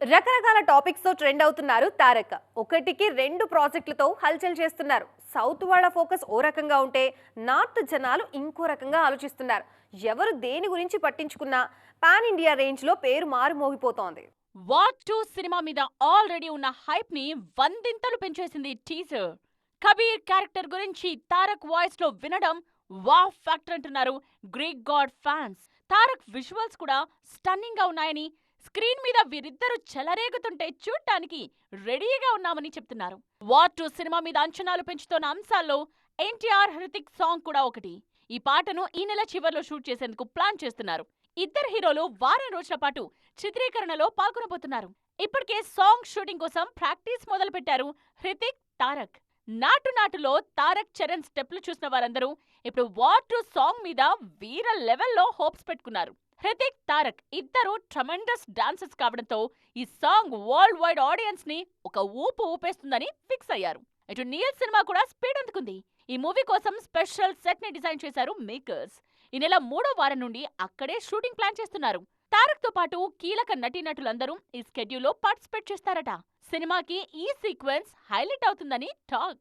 రకరకాల టాపిక్స్తో ట్రెండ్ అవుతున్నారు తారక్. ఒకటికి రెండు ప్రాజెక్టులతో హల్చల్ చేస్తున్నారు. సౌత్ వాళ్ళ ఫోకస్ ఓ రకంగా ఉంటే నార్త్ జనాలు ఇంకో రకంగా ఆలోచిస్తున్నారు. ఎవరు దేని గురించి పట్టించుకున్నా పాన్ ఇండియా రేంజ్లో పేరు మారు మోగిపోతోంది. వార్ టూ సినిమా మీద ఆల్రెడీ ఉన్న హైప్ని వందింతలు పెంచేసింది టీజర్. కబీర్ క్యారెక్టర్ గురించి తారక్ వాయిస్లో వినడం వావ్ ఫ్యాక్టర్ అంటున్నారు Greek god fans. Tarak visuals కూడా స్టన్నింగ్గా ఉన్నాయని స్క్రీన్ మీద వీరిద్దరూ చెలరేగుతుంటే చూడ్డానికి రెడీగా ఉన్నామని చెప్తున్నారు. వార్ టూ సినిమా మీద అంచనాలు పెంచుతున్న అంశాల్లో ఎన్టీఆర్ హృతిక్ సాంగ్ కూడా ఒకటి. ఈ పాటను ఈ నెల చివర్లో షూట్ చేసేందుకు ప్లాన్ చేస్తున్నారు. ఇద్దరు హీరోలు వారం రోజుల పాటు చిత్రీకరణలో పాల్గొనబోతున్నారు. ఇప్పటికే సాంగ్ షూటింగ్ కోసం ప్రాక్టీస్ మొదలుపెట్టారు హృతిక్ తారక్. నాటు నాటులో తారక్ చరణ్ స్టెప్లు చూసిన వారందరూ ఇప్పుడు వార్ టూ సాంగ్ మీద వీర లెవెల్లో హోప్స్ పెట్టుకున్నారు. హృతిక్ తారక్ ఇద్దరు ట్రమెండస్ డాన్సర్స్ కావడంతో ఈ సాంగ్ వరల్డ్ వైడ్ ఆడియన్స్ని ఒక ఊపు ఊపేస్తుందని ఫిక్స్ అయ్యారు. ఇటు నీల్ సినిమా కూడా స్పీడ్ అందుకుంది. ఈ మూవీ కోసం స్పెషల్ సెట్ని డిజైన్ చేశారు మేకర్స్. ఈ నెల మూడో వారం నుండి అక్కడే షూటింగ్ ప్లాన్ చేస్తున్నారు. తారక్తో పాటు కీలక నటీనటులందరూ ఈ స్కెడ్యూల్లో పార్టిసిపేట్ చేస్తారట. సినిమాకి ఈ సీక్వెన్స్ హైలైట్ అవుతుందని టాక్.